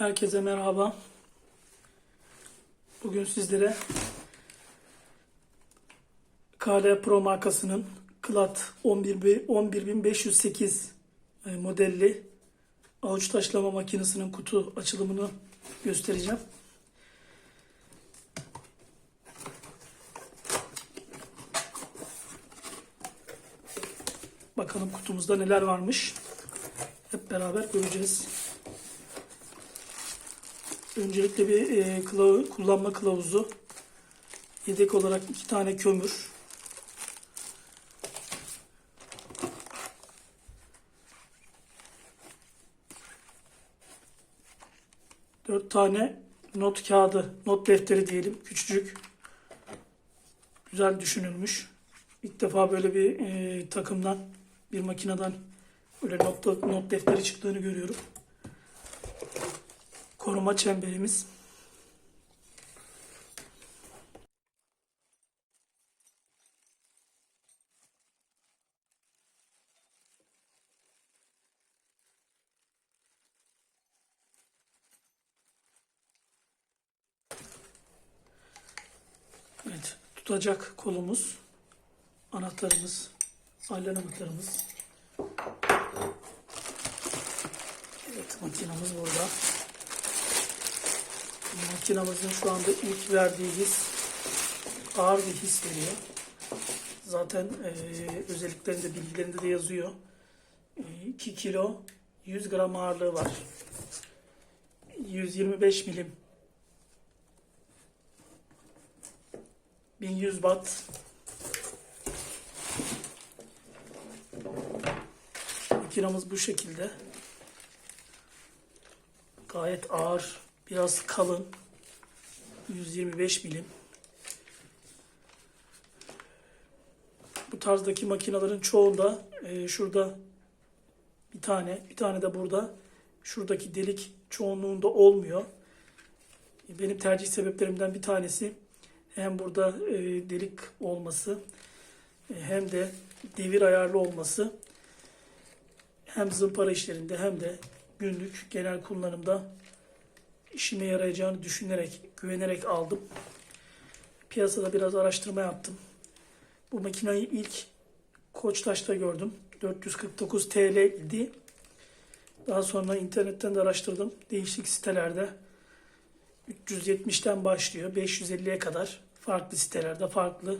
Herkese merhaba. Bugün sizlere KL Pro markasının Klat 11 11508 e, modelli avuç taşlama makinesinin kutu açılımını göstereceğim. Bakalım kutumuzda neler varmış. Hep beraber göreceğiz. Öncelikle bir e, kılavu- kullanma kılavuzu. Yedek olarak iki tane kömür. Dört tane not kağıdı, not defteri diyelim. Küçücük. Güzel düşünülmüş. İlk defa böyle bir e, takımdan, bir makineden böyle not, not defteri çıktığını görüyorum. Koruma çemberimiz. Evet, tutacak kolumuz, anahtarımız, aylan anahtarımız. Evet, makinamız burada. Makinamızın şu anda ilk verdiği his ağır bir his veriyor. Zaten eee özelliklerinde, bilgilerinde de yazıyor. Eee, 2 kilo 100 gram ağırlığı var. 125 milim 1100 watt Makinamız bu şekilde. Gayet ağır, biraz kalın. 125 milim. Bu tarzdaki makinelerin çoğunda e, şurada bir tane, bir tane de burada. Şuradaki delik çoğunluğunda olmuyor. E, Benim tercih sebeplerimden bir tanesi hem burada e, delik olması e, hem de devir ayarlı olması hem zımpara işlerinde hem de günlük genel kullanımda işime yarayacağını düşünerek, güvenerek aldım. Piyasada biraz araştırma yaptım. Bu makineyi ilk Koçtaş'ta gördüm. 449 TL idi. Daha sonra internetten de araştırdım. Değişik sitelerde 370'ten başlıyor. 550'ye kadar farklı sitelerde farklı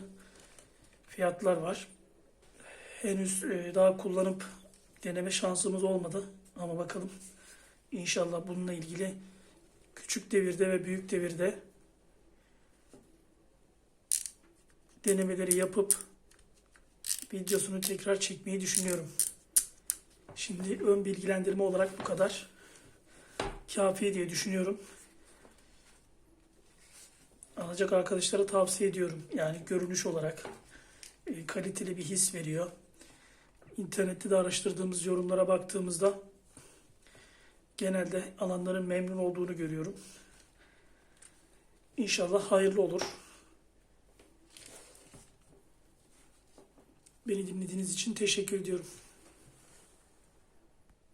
fiyatlar var. Henüz e, daha kullanıp deneme şansımız olmadı. Ama bakalım inşallah bununla ilgili küçük devirde ve büyük devirde denemeleri yapıp videosunu tekrar çekmeyi düşünüyorum. Şimdi ön bilgilendirme olarak bu kadar kafi diye düşünüyorum. Alacak arkadaşlara tavsiye ediyorum. Yani görünüş olarak e, kaliteli bir his veriyor. İnternette de araştırdığımız yorumlara baktığımızda genelde alanların memnun olduğunu görüyorum. İnşallah hayırlı olur. Beni dinlediğiniz için teşekkür ediyorum.